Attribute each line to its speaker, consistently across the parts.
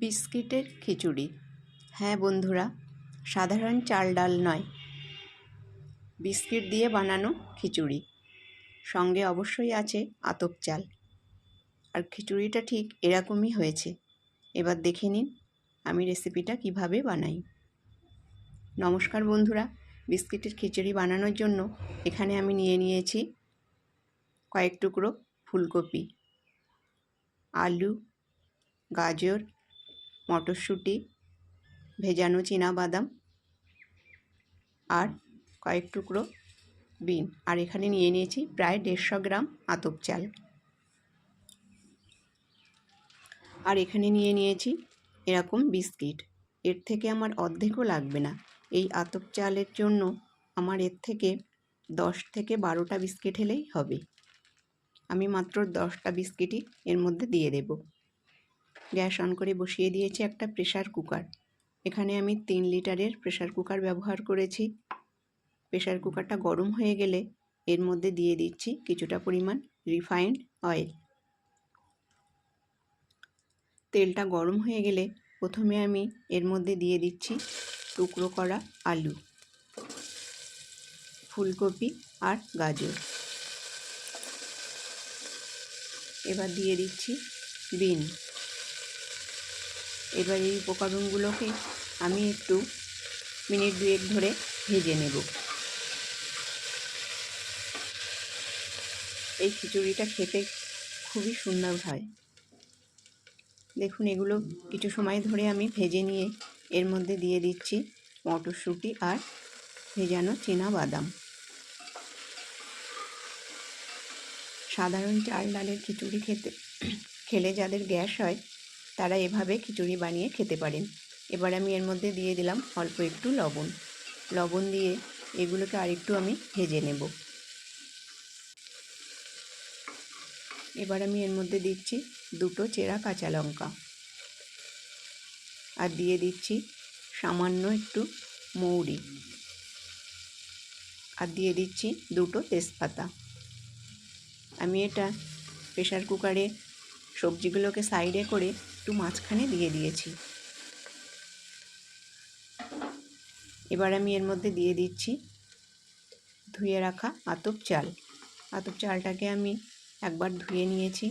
Speaker 1: বিস্কিটের খিচুড়ি। হ্যাঁ বন্ধুরা, সাধারণ চাল ডাল নয়, বিস্কিট দিয়ে বানানো খিচুড়ি। সঙ্গে অবশ্যই আছে আতপ চাল। আর খিচুড়িটা ঠিক এরকমই হয়েছে। এবার দেখে নিন আমি রেসিপিটা কীভাবে বানাই। নমস্কার বন্ধুরা, বিস্কিটের খিচুড়ি বানানোর জন্য এখানে আমি নিয়ে নিয়েছি কয়েক টুকরো ফুলকপি, আলু, গাজর মটরশুঁটি, ভেজানো বাদাম আর কয়েক টুকরো বিন। আর এখানে নিয়ে নিয়েছি প্রায় দেড়শো গ্রাম আতপ চাল। আর এখানে নিয়ে নিয়েছি এরকম বিস্কিট। এর থেকে আমার অর্ধেকও লাগবে না। এই আতপ চালের জন্য আমার এর থেকে দশ থেকে বারোটা বিস্কিট হলেই হবে। আমি মাত্র দশটা বিস্কিটই এর মধ্যে দিয়ে দেব। গ্যাস অন করে বসিয়ে দিয়েছি একটা প্রেশার কুকার। এখানে আমি তিন লিটারের প্রেশার কুকার ব্যবহার করেছি। প্রেশার কুকারটা গরম হয়ে গেলে এর মধ্যে দিয়ে দিচ্ছি কিছুটা পরিমাণ রিফাইন্ড অয়েল। তেলটা গরম হয়ে গেলে প্রথমে আমি এর মধ্যে দিয়ে দিচ্ছি টুকরো করা আলু, ফুলকপি আর গাজর। এবার দিয়ে দিচ্ছি বিন। এবার এই উপকরণগুলোকে আমি একটু মিনিট দুয়েক ধরে ভেজে নেব। এই খিচুড়িটা খেতে খুবই সুন্দর হয়। দেখুন, এগুলো কিছু সময় ধরে আমি ভেজে নিয়ে এর মধ্যে দিয়ে দিচ্ছি মটরশুঁটি আর ভেজানো চীনা বাদাম সাধারণ চাল ডালের খিচুড়ি খেতে, খেলে যাদের গ্যাস হয় তারা এভাবে খিচুড়ি বানিয়ে খেতে পারেন। এবার আমি এর মধ্যে দিয়ে দিলাম অল্প একটু লবণ। লবণ দিয়ে এগুলোকে আরেকটু আমি ভেজে নেব। এবার আমি এর মধ্যে দিচ্ছি দুটো চেরা কাঁচা লঙ্কা। আর দিয়ে দিচ্ছি সামান্য একটু মৌরি। আর দিয়ে দিচ্ছি দুটো তেজপাতা। আমি এটা প্রেশার কুকারে সবজিগুলোকে সাইডে করে একটু মাঝখানে দিয়ে দিয়েছি। এবার আমি এর মধ্যে দিয়ে দিচ্ছি ধুয়ে রাখা আতপ চাল। আতপ চালটাকে আমি একবার ধুয়ে নিয়েছি।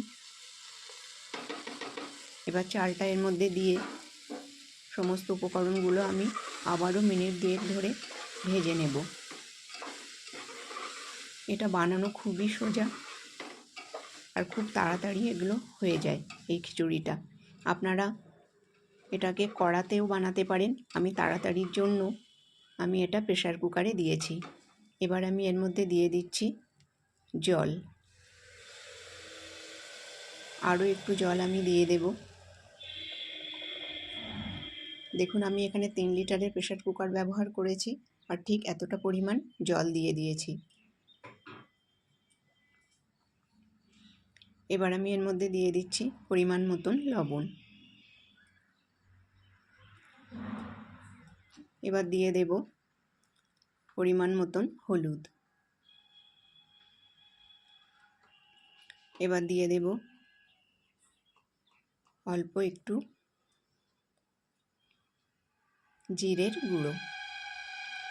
Speaker 1: এবার চালটা এর মধ্যে দিয়ে সমস্ত উপকরণগুলো আমি আবারও মিনিট দুয়েক ধরে ভেজে নেব। এটা বানানো খুবই সোজা আর খুব তাড়াতাড়ি এগুলো হয়ে যায় এই খিচুড়িটা। আপনারা এটাকে কড়াতেও বানাতে পারেন। আমি তাড়াতাড়ির জন্য আমি এটা প্রেশার কুকারে দিয়েছি। এবার আমি এর মধ্যে দিয়ে দিচ্ছি জল। আরও একটু জল আমি দিয়ে দেব। দেখুন, আমি এখানে তিন লিটারের প্রেশার কুকার ব্যবহার করেছি আর ঠিক এতটা পরিমাণ জল দিয়ে দিয়েছি। এবার আমি এর মধ্যে দিয়ে দিচ্ছি পরিমাণ মতন লবণ। এবার দিয়ে দেব পরিমাণ মতন হলুদ। এবার দিয়ে দেব অল্প একটু জিরের গুঁড়ো।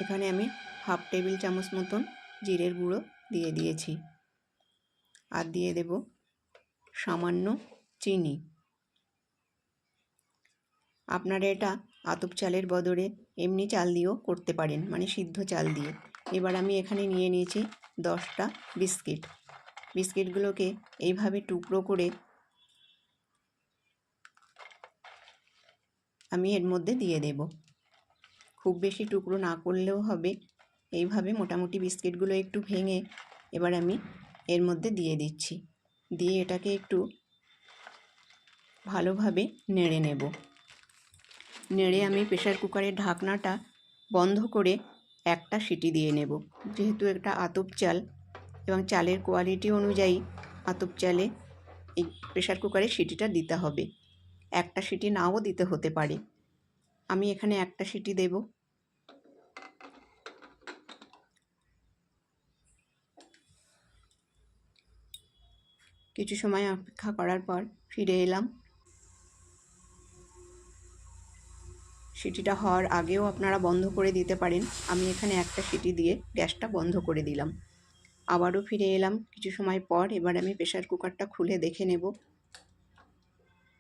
Speaker 1: এখানে আমি হাফ টেবিল চামচ মতন জিরের গুঁড়ো দিয়ে দিয়েছি। আর দিয়ে দেব সামান্য চিনি। আপনারা এটা আতপ চালের বদলে এমনি চাল দিয়েও করতে পারেন মানে সিদ্ধ চাল দিয়ে। এবার আমি এখানে নিয়ে নিয়েছি দশটা বিস্কিট। বিস্কিটগুলোকে এইভাবে টুকরো করে আমি এর মধ্যে দিয়ে দেব। খুব বেশি টুকরো না করলেও হবে। এইভাবে মোটামুটি বিস্কিটগুলো একটু ভেঙে এবার আমি এর মধ্যে দিয়ে দিচ্ছি। দিয়ে এটাকে একটু ভালোভাবে নেড়ে নেব। নেড়ে আমি প্রেশার কুকারের ঢাকনাটা বন্ধ করে একটা সিটি দিয়ে নেব। যেহেতু একটা আতপ চাল এবং চালের কোয়ালিটি অনুযায়ী আতপ চালে এই প্রেশার কুকারে সিটিটা দিতে হবে। একটা সিটি নাও দিতে হতে পারে। আমি এখানে একটা সিটি দেব। কিছু সময় অপেক্ষা করার পর ফিরে এলাম। সিটিটা হওয়ার আগেও আপনারা বন্ধ করে দিতে পারেন। আমি এখানে একটা সিটি দিয়ে গ্যাসটা বন্ধ করে দিলাম। আবারও ফিরে এলাম। কিছু সময় পর এবার আমি প্রেশার কুকারটা খুলে দেখে নেব।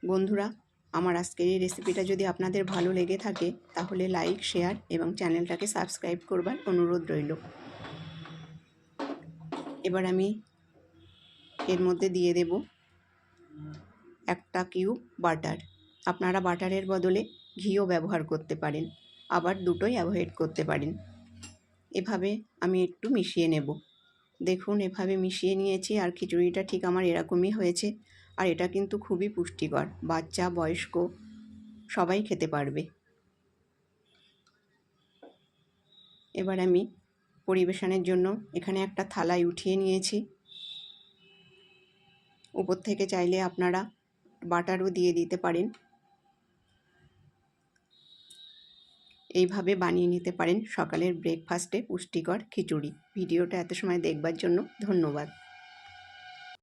Speaker 1: বন্ধুরা, আমার আজকের এই রেসিপিটা যদি আপনাদের ভালো লেগে থাকে, তাহলে লাইক, শেয়ার এবং চ্যানেলটাকে সাবস্ক্রাইব করবার অনুরোধ রইল। এবার আমি এর মধ্যে দিয়ে দেব একটা কিউব বাটার। আপনারা বাটারের বদলে ঘিও ব্যবহার করতে পারেন, আবার দুটোই অ্যাভয়েড করতে পারেন। এভাবে আমি একটু মিশিয়ে নেব। দেখুন, এভাবে মিশিয়ে নিয়েছি আর খিচুড়িটা ঠিক আমার এরকমই হয়েছে আর এটা কিন্তু খুবই পুষ্টিকর। বাচ্চা, বয়স্ক, সবাই খেতে পারবে। এবার আমি পরিবেশনের জন্য এখানে একটা থালায় উঠিয়ে নিয়েছি। উপর থেকে চাইলে আপনারা বাটারও দিয়ে দিতে পারেন। এইভাবে বানিয়ে নিতে পারেন সকালের ব্রেকফাস্টে পুষ্টিকর খিচুড়ি। ভিডিওটা এত সময় দেখবার জন্য ধন্যবাদ।